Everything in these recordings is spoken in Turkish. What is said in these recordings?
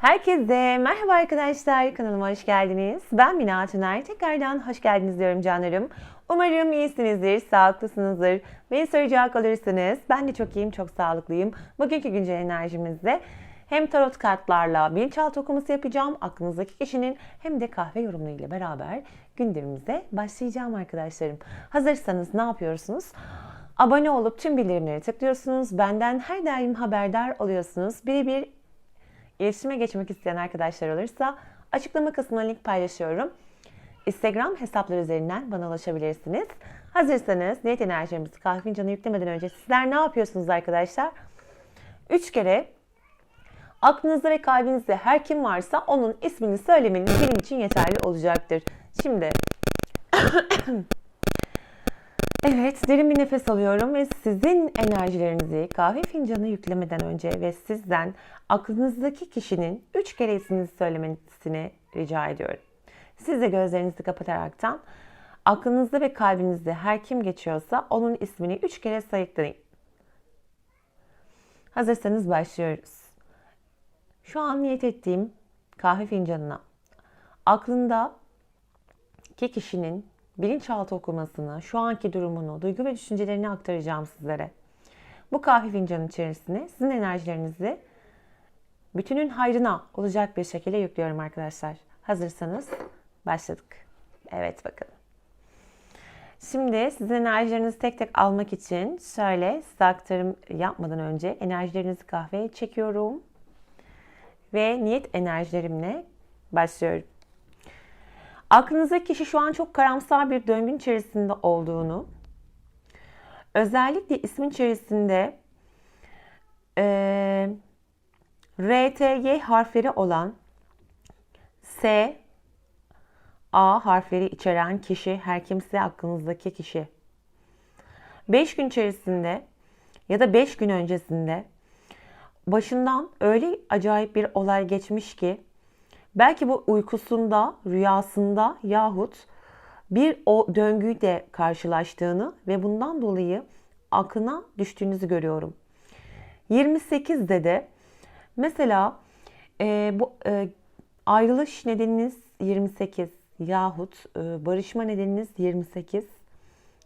Herkese merhaba arkadaşlar. Kanalıma hoş geldiniz. Ben Mina Tüner. Tekrardan hoş geldiniz diyorum canlarım. Umarım iyisinizdir, sağlıklısınızdır. Beni soracak olursanız ben de çok iyiyim, çok sağlıklıyım. Bugünkü güncel enerjimizde hem tarot kartlarla bilinçaltı okuması yapacağım aklınızdaki kişinin hem de kahve yorumu ile beraber gündemimize başlayacağım arkadaşlarım. Hazırsanız ne yapıyorsunuz? Abone olup tüm bildirimleri tıklıyorsunuz. Benden her daim haberdar oluyorsunuz. Birebir İletişime geçmek isteyen arkadaşlar olursa açıklama kısmına link paylaşıyorum. Instagram hesapları üzerinden bana ulaşabilirsiniz. Hazırsanız niyet enerjimizi kahve fincanı yüklemeden önce sizler ne yapıyorsunuz arkadaşlar? Üç kere aklınızda ve kalbinizde her kim varsa onun ismini söylemeniz benim için yeterli olacaktır. Şimdi Evet, derin bir nefes alıyorum ve sizin enerjilerinizi kahve fincanı yüklemeden önce ve sizden aklınızdaki kişinin üç kere ismini söylemesini rica ediyorum. Siz de gözlerinizi kapataraktan aklınızda ve kalbinizde her kim geçiyorsa onun ismini üç kere sayıklayın. Hazırsanız başlıyoruz. Şu an niyet ettiğim kahve fincanına aklında ki kişinin bilinçaltı okumasını, şu anki durumunu, duygu ve düşüncelerini aktaracağım sizlere. Bu kahve fincanı içerisine sizin enerjilerinizi bütünün hayrına olacak bir şekilde yüklüyorum arkadaşlar. Hazırsanız başladık. Evet bakın. Şimdi sizin enerjilerinizi tek tek almak için şöyle size aktarım yapmadan önce enerjilerinizi kahveye çekiyorum. Ve niyet enerjilerimle başlıyorum. Aklınızdaki kişi şu an çok karamsar bir döngün içerisinde olduğunu, özellikle ismin içerisinde e, R, T, Y harfleri olan S, A harfleri içeren kişi, her kimse aklınızdaki kişi. 5 gün içerisinde ya da 5 gün öncesinde başından öyle acayip bir olay geçmiş ki Belki bu uykusunda, rüyasında yahut bir o döngüyü de karşılaştığını ve bundan dolayı aklına düştüğünüzü görüyorum. 28'de de mesela e, bu e, ayrılış nedeniniz 28 yahut e, barışma nedeniniz 28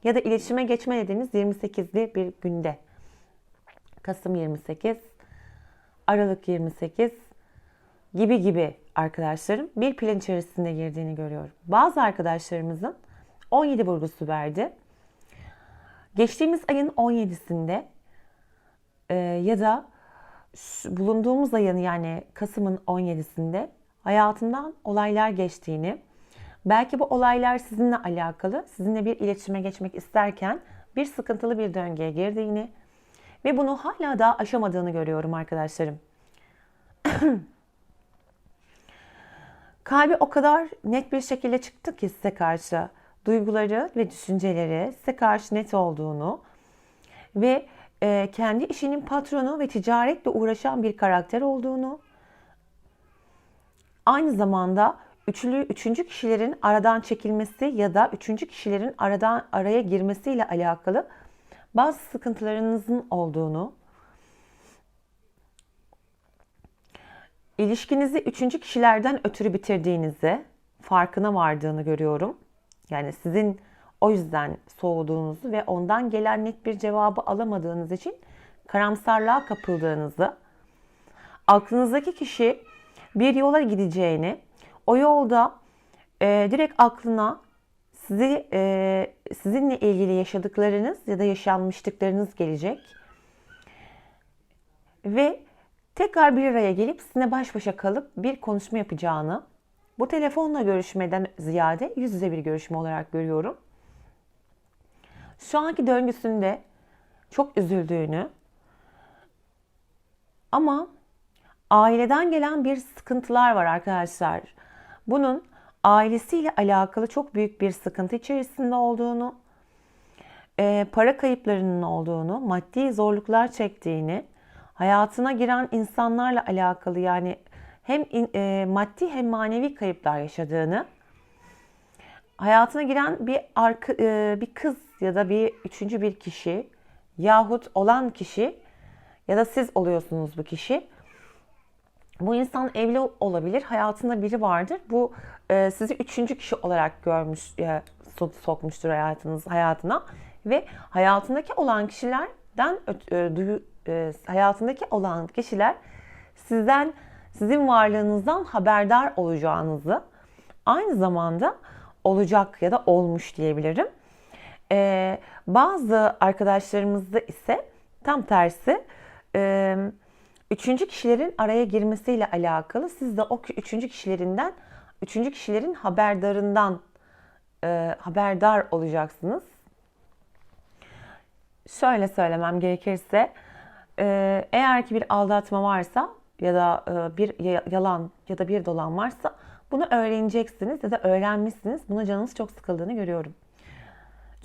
ya da iletişime geçme nedeniniz 28'li bir günde. Kasım 28, Aralık 28 gibi gibi arkadaşlarım bir plan içerisinde girdiğini görüyorum. Bazı arkadaşlarımızın 17 vurgusu verdi. Geçtiğimiz ayın 17'sinde e, ya da bulunduğumuz ayın yani Kasım'ın 17'sinde hayatından olaylar geçtiğini, belki bu olaylar sizinle alakalı, sizinle bir iletişime geçmek isterken bir sıkıntılı bir döngüye girdiğini ve bunu hala daha aşamadığını görüyorum arkadaşlarım. Kalbi o kadar net bir şekilde çıktı ki size karşı. Duyguları ve düşünceleri size karşı net olduğunu ve e, kendi işinin patronu ve ticaretle uğraşan bir karakter olduğunu aynı zamanda üçlü, üçüncü kişilerin aradan çekilmesi ya da üçüncü kişilerin aradan araya girmesiyle alakalı bazı sıkıntılarınızın olduğunu İlişkinizi üçüncü kişilerden ötürü bitirdiğinizi, farkına vardığını görüyorum. Yani sizin o yüzden soğuduğunuzu ve ondan gelen net bir cevabı alamadığınız için karamsarlığa kapıldığınızı, aklınızdaki kişi bir yola gideceğini, o yolda e, direkt aklına sizi e, sizinle ilgili yaşadıklarınız ya da yaşanmışlıklarınız gelecek ve tekrar bir araya gelip sizinle baş başa kalıp bir konuşma yapacağını bu telefonla görüşmeden ziyade yüz yüze bir görüşme olarak görüyorum. Şu anki döngüsünde çok üzüldüğünü ama aileden gelen bir sıkıntılar var arkadaşlar. Bunun ailesiyle alakalı çok büyük bir sıkıntı içerisinde olduğunu, para kayıplarının olduğunu, maddi zorluklar çektiğini, hayatına giren insanlarla alakalı yani hem e, maddi hem manevi kayıplar yaşadığını, hayatına giren bir arka, e, bir kız ya da bir üçüncü bir kişi yahut olan kişi ya da siz oluyorsunuz bu kişi. Bu insan evli olabilir, hayatında biri vardır. Bu e, sizi üçüncü kişi olarak görmüş, so- sokmuştur hayatınız hayatına ve hayatındaki olan kişilerden e, e, hayatındaki olan kişiler sizden sizin varlığınızdan haberdar olacağınızı aynı zamanda olacak ya da olmuş diyebilirim. Ee, bazı arkadaşlarımızda ise tam tersi e, üçüncü kişilerin araya girmesiyle alakalı siz de o üçüncü kişilerinden üçüncü kişilerin haberdarından e, haberdar olacaksınız. Şöyle söylemem gerekirse e, eğer ki bir aldatma varsa ya da e, bir ya- yalan ya da bir dolan varsa bunu öğreneceksiniz ya da öğrenmişsiniz. Buna canınız çok sıkıldığını görüyorum.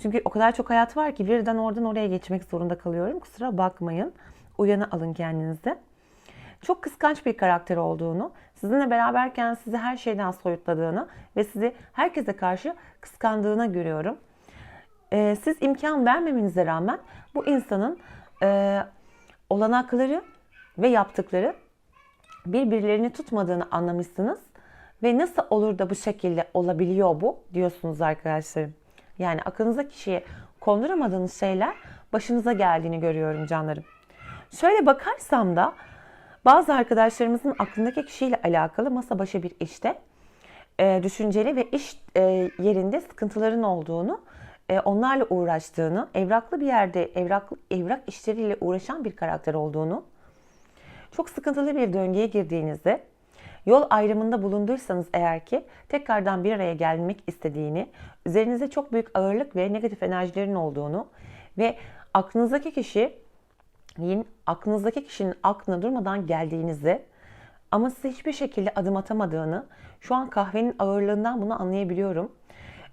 Çünkü o kadar çok hayat var ki birden oradan oraya geçmek zorunda kalıyorum. Kusura bakmayın. Uyanı alın kendinize. Çok kıskanç bir karakter olduğunu, sizinle beraberken sizi her şeyden soyutladığını ve sizi herkese karşı kıskandığına görüyorum. Ee, siz imkan vermemenize rağmen bu insanın e, olanakları ve yaptıkları birbirlerini tutmadığını anlamışsınız ve nasıl olur da bu şekilde olabiliyor bu diyorsunuz arkadaşlarım. Yani aklınıza kişiye konduramadığınız şeyler başınıza geldiğini görüyorum canlarım. Şöyle bakarsam da bazı arkadaşlarımızın aklındaki kişiyle alakalı masa başı bir işte e, düşünceli ve iş e, yerinde sıkıntıların olduğunu, e, onlarla uğraştığını, evraklı bir yerde evraklı evrak işleriyle uğraşan bir karakter olduğunu, çok sıkıntılı bir döngüye girdiğinizde yol ayrımında bulunduysanız eğer ki tekrardan bir araya gelmek istediğini, üzerinize çok büyük ağırlık ve negatif enerjilerin olduğunu ve aklınızdaki kişinin aklınızdaki kişinin aklına durmadan geldiğinizi ama size hiçbir şekilde adım atamadığını şu an kahvenin ağırlığından bunu anlayabiliyorum.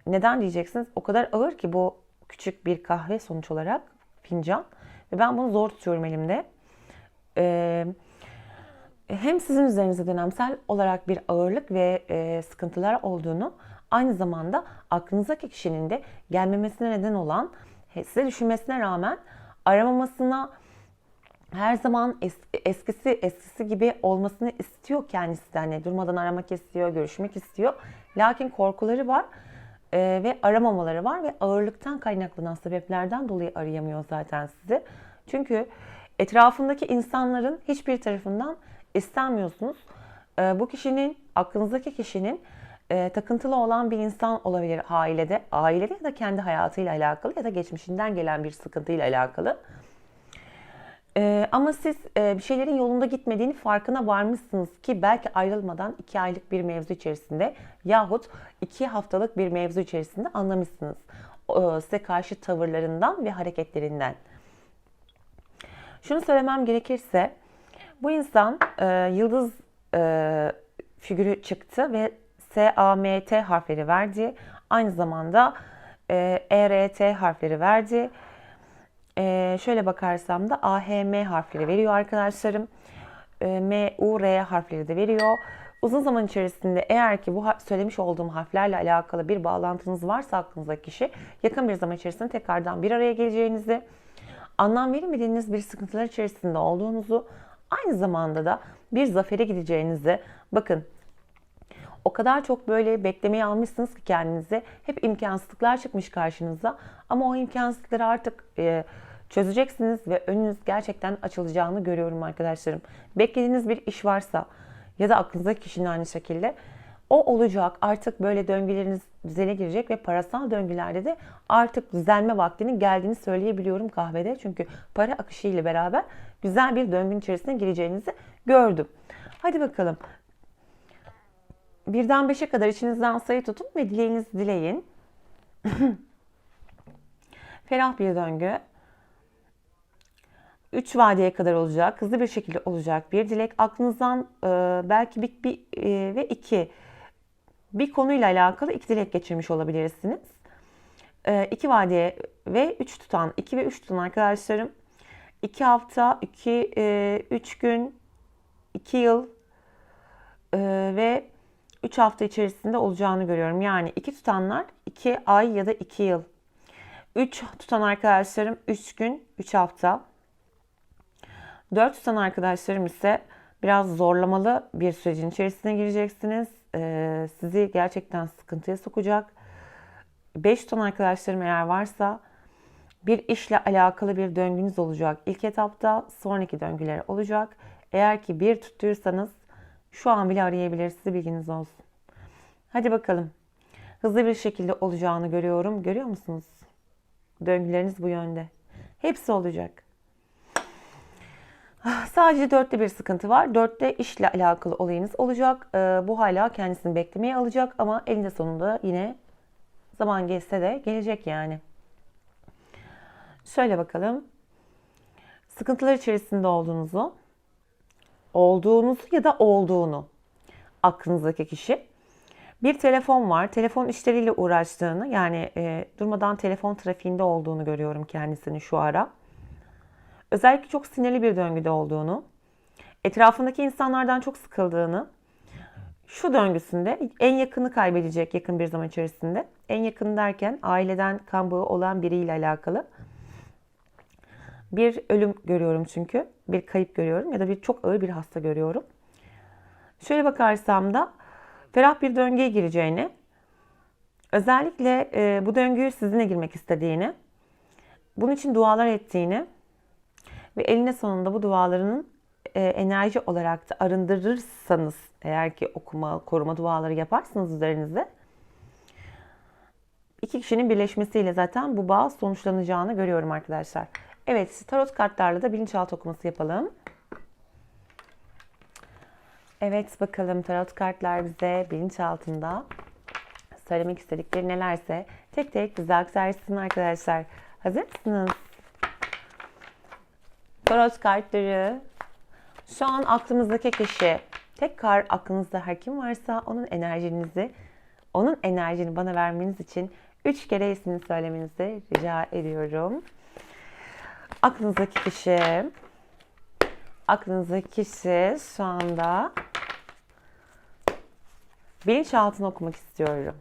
Neden diyeceksiniz? O kadar ağır ki bu küçük bir kahve sonuç olarak fincan ve ben bunu zor tutuyorum elimde. Ee, hem sizin üzerinize dönemsel olarak bir ağırlık ve e, sıkıntılar olduğunu aynı zamanda aklınızdaki kişinin de gelmemesine neden olan size düşünmesine rağmen aramamasına her zaman es- eskisi eskisi gibi olmasını istiyor kendisi de. Hani durmadan aramak istiyor, görüşmek istiyor. Lakin korkuları var e, ve aramamaları var ve ağırlıktan kaynaklanan sebeplerden dolayı arayamıyor zaten sizi. Çünkü etrafındaki insanların hiçbir tarafından istenmiyorsunuz. E, bu kişinin, aklınızdaki kişinin e, takıntılı olan bir insan olabilir ailede. Ailede ya da kendi hayatıyla alakalı ya da geçmişinden gelen bir sıkıntıyla alakalı. Ee, ama siz e, bir şeylerin yolunda gitmediğini farkına varmışsınız ki belki ayrılmadan iki aylık bir mevzu içerisinde yahut iki haftalık bir mevzu içerisinde anlamışsınız. O, size karşı tavırlarından ve hareketlerinden. Şunu söylemem gerekirse bu insan e, yıldız e, figürü çıktı ve S-A-M-T harfleri verdi. Aynı zamanda e, E-R-T harfleri verdi. Ee, şöyle bakarsam da AHM harfleri veriyor arkadaşlarım. Ee, M, U, R harfleri de veriyor. Uzun zaman içerisinde eğer ki bu söylemiş olduğum harflerle alakalı bir bağlantınız varsa aklınızdaki kişi yakın bir zaman içerisinde tekrardan bir araya geleceğinizi, anlam veremediğiniz bir sıkıntılar içerisinde olduğunuzu, aynı zamanda da bir zafere gideceğinizi, bakın o kadar çok böyle beklemeyi almışsınız ki kendinize. Hep imkansızlıklar çıkmış karşınıza. Ama o imkansızlıkları artık e, çözeceksiniz ve önünüz gerçekten açılacağını görüyorum arkadaşlarım. Beklediğiniz bir iş varsa ya da aklınızdaki kişinin aynı şekilde o olacak. Artık böyle döngüleriniz düzene girecek ve parasal döngülerde de artık düzelme vaktinin geldiğini söyleyebiliyorum kahvede. Çünkü para akışı ile beraber güzel bir döngünün içerisine gireceğinizi gördüm. Hadi bakalım. Birden beşe kadar içinizden sayı tutun ve dileğinizi dileyin. Ferah bir döngü. 3 vadeye kadar olacak, hızlı bir şekilde olacak bir dilek. Aklınızdan e, belki bir, bir e, ve iki bir konuyla alakalı iki dilek geçirmiş olabilirsiniz. E, iki vadeye ve üç tutan, iki ve üç tutan arkadaşlarım. iki hafta, iki, e, üç gün, iki yıl e, ve 3 hafta içerisinde olacağını görüyorum. Yani 2 tutanlar 2 ay ya da 2 yıl. 3 tutan arkadaşlarım 3 gün 3 hafta. 4 tutan arkadaşlarım ise Biraz zorlamalı bir sürecin içerisine gireceksiniz. Ee, sizi gerçekten sıkıntıya sokacak. 5 ton arkadaşlarım eğer varsa bir işle alakalı bir döngünüz olacak. İlk etapta sonraki döngüler olacak. Eğer ki bir tuttuysanız şu an bile arayabilirsiniz bilginiz olsun. Hadi bakalım. Hızlı bir şekilde olacağını görüyorum. Görüyor musunuz? Döngüleriniz bu yönde. Hepsi olacak. Sadece dörtte bir sıkıntı var. Dörtte işle alakalı olayınız olacak. Ee, bu hala kendisini beklemeye alacak ama elinde sonunda yine zaman geçse de gelecek yani. Şöyle bakalım. Sıkıntılar içerisinde olduğunuzu, olduğunuzu ya da olduğunu aklınızdaki kişi. Bir telefon var. Telefon işleriyle uğraştığını yani e, durmadan telefon trafiğinde olduğunu görüyorum kendisini şu ara. Özellikle çok sinirli bir döngüde olduğunu, etrafındaki insanlardan çok sıkıldığını, şu döngüsünde en yakını kaybedecek yakın bir zaman içerisinde. En yakın derken aileden kan bağı olan biriyle alakalı. Bir ölüm görüyorum çünkü. Bir kayıp görüyorum ya da bir çok ağır bir hasta görüyorum. Şöyle bakarsam da ferah bir döngüye gireceğini, özellikle e, bu döngüyü sizinle girmek istediğini, bunun için dualar ettiğini ve eline sonunda bu dualarının e, enerji olarak da arındırırsanız eğer ki okuma, koruma duaları yaparsanız üzerinizde iki kişinin birleşmesiyle zaten bu bağ sonuçlanacağını görüyorum arkadaşlar. Evet, tarot kartlarla da bilinçaltı okuması yapalım. Evet, bakalım tarot kartlar bize bilinçaltında söylemek istedikleri nelerse tek tek bize aktarsın arkadaşlar. Hazır mısınız? Tarot kartları şu an aklımızdaki kişi tek kar aklınızda her kim varsa onun enerjinizi onun enerjini bana vermeniz için üç kere ismini söylemenizi rica ediyorum. Aklınızdaki kişi aklınızdaki kişi şu anda bilinçaltını okumak istiyorum.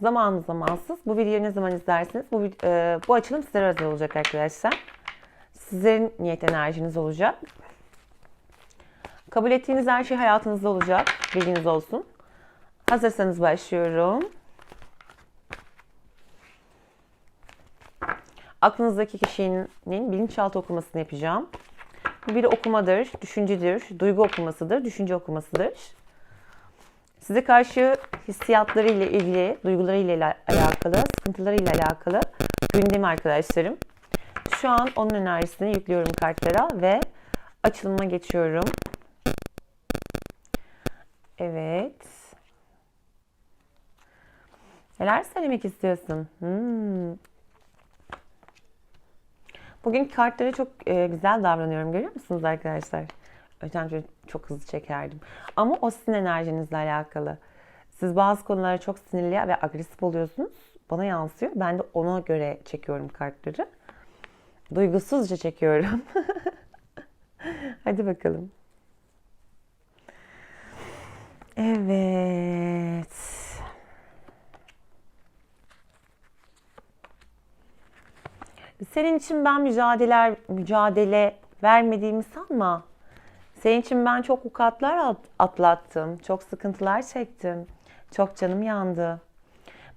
Zamanlı zamansız. Bu videoyu ne zaman izlersiniz? Bu, e, bu açılım sizlere özel olacak arkadaşlar. Sizlerin niyet enerjiniz olacak. Kabul ettiğiniz her şey hayatınızda olacak. Bilginiz olsun. Hazırsanız başlıyorum. Aklınızdaki kişinin bilinçaltı okumasını yapacağım. Bu bir okumadır, düşüncedir, duygu okumasıdır, düşünce okumasıdır. Size karşı hissiyatlarıyla ilgili, duygularıyla alakalı, sıkıntılarıyla alakalı gündem arkadaşlarım. Şu an onun enerjisini yüklüyorum kartlara ve açılıma geçiyorum. Evet. Neler söylemek istiyorsun? Hmm. Bugün kartlara çok e, güzel davranıyorum. Görüyor musunuz arkadaşlar? Öten çok, çok hızlı çekerdim. Ama o sizin enerjinizle alakalı. Siz bazı konulara çok sinirli ve agresif oluyorsunuz. Bana yansıyor. Ben de ona göre çekiyorum kartları. Duygusuzca çekiyorum. Hadi bakalım. Evet. Senin için ben mücadele mücadele vermediğimi sanma. Senin için ben çok ukatlar atlattım, çok sıkıntılar çektim, çok canım yandı.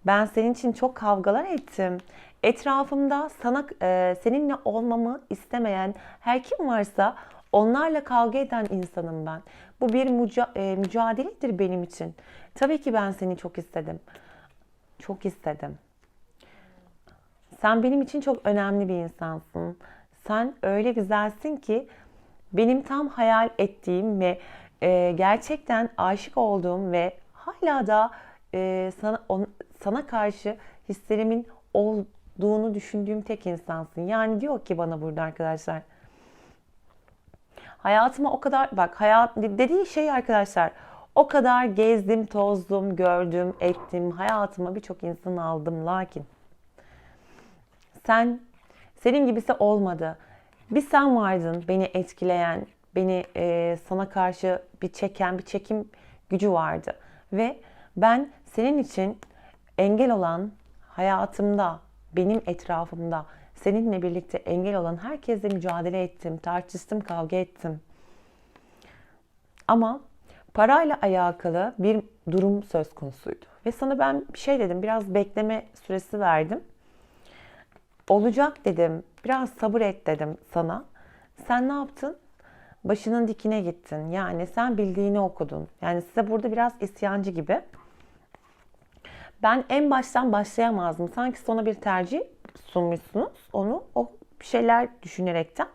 Ben senin için çok kavgalar ettim. Etrafımda sana e, seninle olmamı istemeyen her kim varsa onlarla kavga eden insanım ben. Bu bir müca e, mücadeledir benim için. Tabii ki ben seni çok istedim. Çok istedim. Sen benim için çok önemli bir insansın. Sen öyle güzelsin ki benim tam hayal ettiğim ve e, gerçekten aşık olduğum ve hala da e, sana on, sana karşı hislerimin olduğunu düşündüğüm tek insansın. Yani diyor ki bana burada arkadaşlar. Hayatıma o kadar bak hayat dediği şey arkadaşlar o kadar gezdim, tozdum, gördüm, ettim. Hayatıma birçok insan aldım lakin sen senin gibisi olmadı. Bir sen vardın beni etkileyen, beni e, sana karşı bir çeken, bir çekim gücü vardı. Ve ben senin için engel olan hayatımda, benim etrafımda, seninle birlikte engel olan herkesle mücadele ettim, tartıştım, kavga ettim. Ama parayla alakalı bir durum söz konusuydu. Ve sana ben bir şey dedim, biraz bekleme süresi verdim. Olacak dedim, biraz sabır et dedim sana. Sen ne yaptın? Başının dikine gittin. Yani sen bildiğini okudun. Yani size burada biraz isyancı gibi. Ben en baştan başlayamazdım. Sanki sana bir tercih sunmuşsunuz. Onu o şeyler düşünerekten.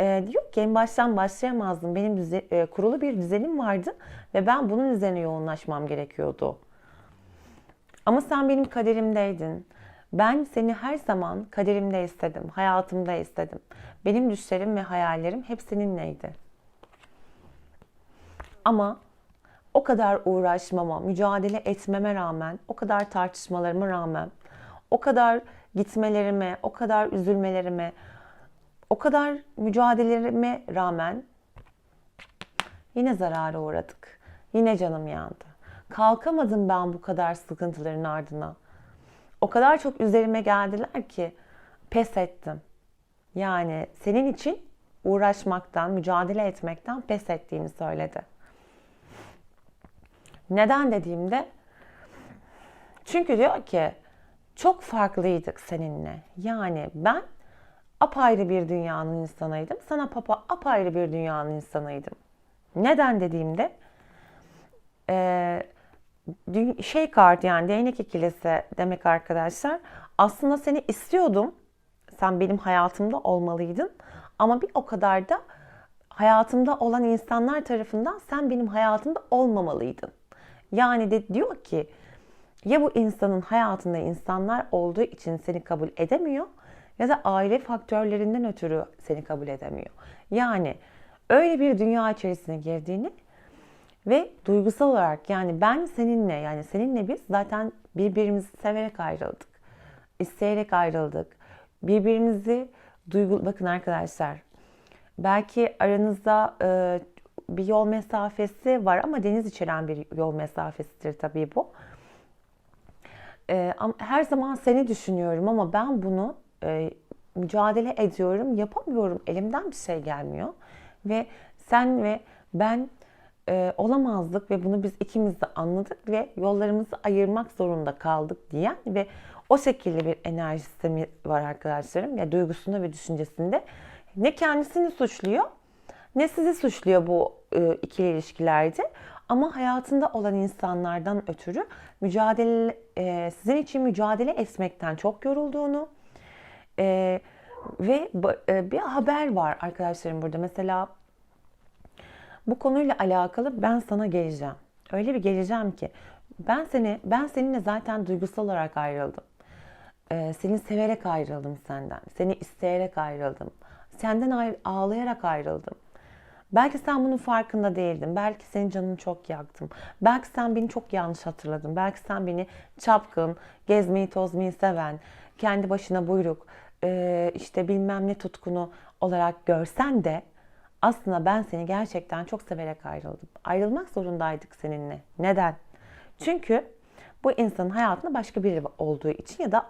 Ee, diyor ki en baştan başlayamazdım. Benim düze, e, kurulu bir düzenim vardı ve ben bunun üzerine yoğunlaşmam gerekiyordu. Ama sen benim kaderimdeydin. Ben seni her zaman kaderimde istedim, hayatımda istedim. Benim düşlerim ve hayallerim hep seninleydi. Ama o kadar uğraşmama, mücadele etmeme rağmen, o kadar tartışmalarıma rağmen, o kadar gitmelerime, o kadar üzülmelerime, o kadar mücadelelerime rağmen yine zarara uğradık. Yine canım yandı. Kalkamadım ben bu kadar sıkıntıların ardına. O kadar çok üzerime geldiler ki pes ettim. Yani senin için uğraşmaktan, mücadele etmekten pes ettiğini söyledi. Neden dediğimde çünkü diyor ki çok farklıydık seninle. Yani ben apayrı bir dünyanın insanıydım. Sana papa apayrı bir dünyanın insanıydım. Neden dediğimde e, şey kart yani değnek ikilisi demek arkadaşlar. Aslında seni istiyordum. Sen benim hayatımda olmalıydın. Ama bir o kadar da hayatımda olan insanlar tarafından sen benim hayatımda olmamalıydın. Yani de diyor ki ya bu insanın hayatında insanlar olduğu için seni kabul edemiyor ya da aile faktörlerinden ötürü seni kabul edemiyor. Yani öyle bir dünya içerisine girdiğini ve duygusal olarak yani ben seninle yani seninle biz zaten birbirimizi severek ayrıldık. İsteyerek ayrıldık. Birbirimizi duygu bakın arkadaşlar. Belki aranızda bir yol mesafesi var ama deniz içeren bir yol mesafesidir tabii bu. E, her zaman seni düşünüyorum ama ben bunu e, mücadele ediyorum, yapamıyorum. Elimden bir şey gelmiyor. Ve sen ve ben e, olamazdık ve bunu biz ikimiz de anladık ve yollarımızı ayırmak zorunda kaldık diyen ve o şekilde bir enerji sistemi var arkadaşlarım. Ya duygusunda ve düşüncesinde ne kendisini suçluyor ne sizi suçluyor bu e, ikili ilişkilerde. Ama hayatında olan insanlardan ötürü mücadele e, sizin için mücadele etmekten çok yorulduğunu e, ve e, bir haber var arkadaşlarım burada. Mesela bu konuyla alakalı ben sana geleceğim. Öyle bir geleceğim ki ben seni ben seninle zaten duygusal olarak ayrıldım. Ee, seni severek ayrıldım senden. Seni isteyerek ayrıldım. Senden ağlayarak ayrıldım. Belki sen bunun farkında değildin. Belki senin canını çok yaktım. Belki sen beni çok yanlış hatırladın. Belki sen beni çapkın, gezmeyi tozmayı seven, kendi başına buyruk, işte bilmem ne tutkunu olarak görsen de aslında ben seni gerçekten çok severek ayrıldım. Ayrılmak zorundaydık seninle. Neden? Çünkü bu insanın hayatında başka biri olduğu için ya da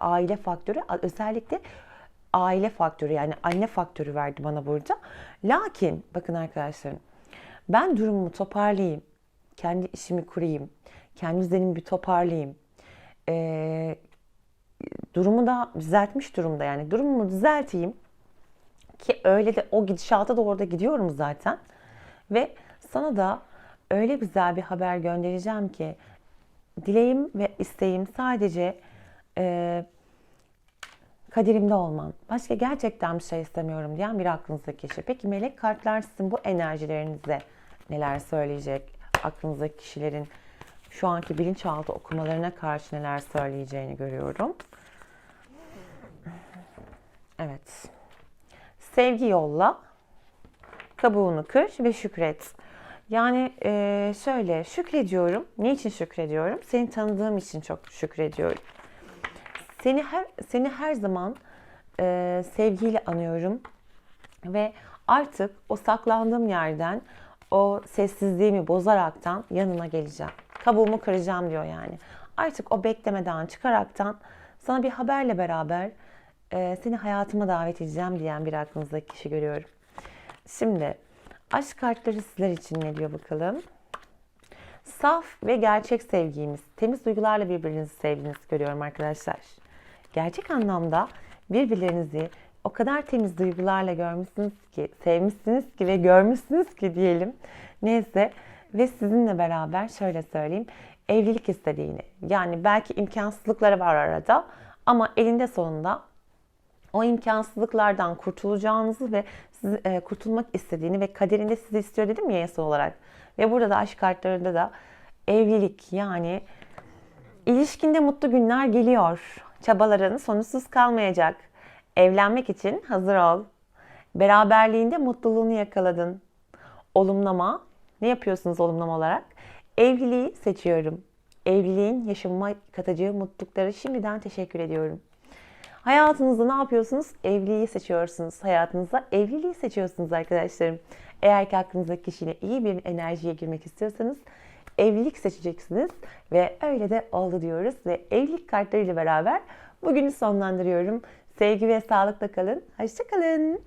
aile faktörü özellikle aile faktörü yani anne faktörü verdi bana burada. Lakin bakın arkadaşlarım ben durumumu toparlayayım. Kendi işimi kurayım. Kendi düzenimi bir toparlayayım. Ee, durumu da düzeltmiş durumda yani. Durumumu düzelteyim ki öyle de o gidişata doğru da gidiyorum zaten. Ve sana da öyle güzel bir haber göndereceğim ki dileğim ve isteğim sadece e, kaderimde olman. Başka gerçekten bir şey istemiyorum diyen bir aklınızdaki kişi. Peki melek kartlar sizin bu enerjilerinize neler söyleyecek? Aklınızdaki kişilerin şu anki bilinçaltı okumalarına karşı neler söyleyeceğini görüyorum. Evet. Sevgi yolla, kabuğunu kır ve şükret. Yani e, şöyle şükrediyorum. Niçin şükrediyorum? Seni tanıdığım için çok şükrediyorum. Seni her seni her zaman e, sevgiyle anıyorum ve artık o saklandığım yerden o sessizliğimi bozaraktan yanına geleceğim. Kabuğumu kıracağım diyor yani. Artık o beklemeden çıkaraktan sana bir haberle beraber e, seni hayatıma davet edeceğim diyen bir aklınızdaki kişi görüyorum. Şimdi Aşk kartları sizler için ne diyor bakalım? Saf ve gerçek sevgimiz, temiz duygularla birbirinizi sevdiğinizi görüyorum arkadaşlar. Gerçek anlamda birbirlerinizi o kadar temiz duygularla görmüşsünüz ki, sevmişsiniz ki ve görmüşsünüz ki diyelim. Neyse ve sizinle beraber şöyle söyleyeyim. Evlilik istediğini yani belki imkansızlıkları var arada ama elinde sonunda o imkansızlıklardan kurtulacağınızı ve siz, e, kurtulmak istediğini ve kaderinde sizi istiyor dedim ya yasa olarak. Ve burada da aşk kartlarında da evlilik yani ilişkinde mutlu günler geliyor. Çabaların sonuçsuz kalmayacak. Evlenmek için hazır ol. Beraberliğinde mutluluğunu yakaladın. Olumlama. Ne yapıyorsunuz olumlama olarak? Evliliği seçiyorum. Evliliğin yaşamıma katacağı mutlulukları şimdiden teşekkür ediyorum. Hayatınızda ne yapıyorsunuz? Evliliği seçiyorsunuz. Hayatınıza evliliği seçiyorsunuz arkadaşlarım. Eğer ki aklınızdaki kişiyle iyi bir enerjiye girmek istiyorsanız evlilik seçeceksiniz ve öyle de oldu diyoruz ve evlilik kartlarıyla beraber bugünü sonlandırıyorum. Sevgi ve sağlıkla kalın. Hoşçakalın.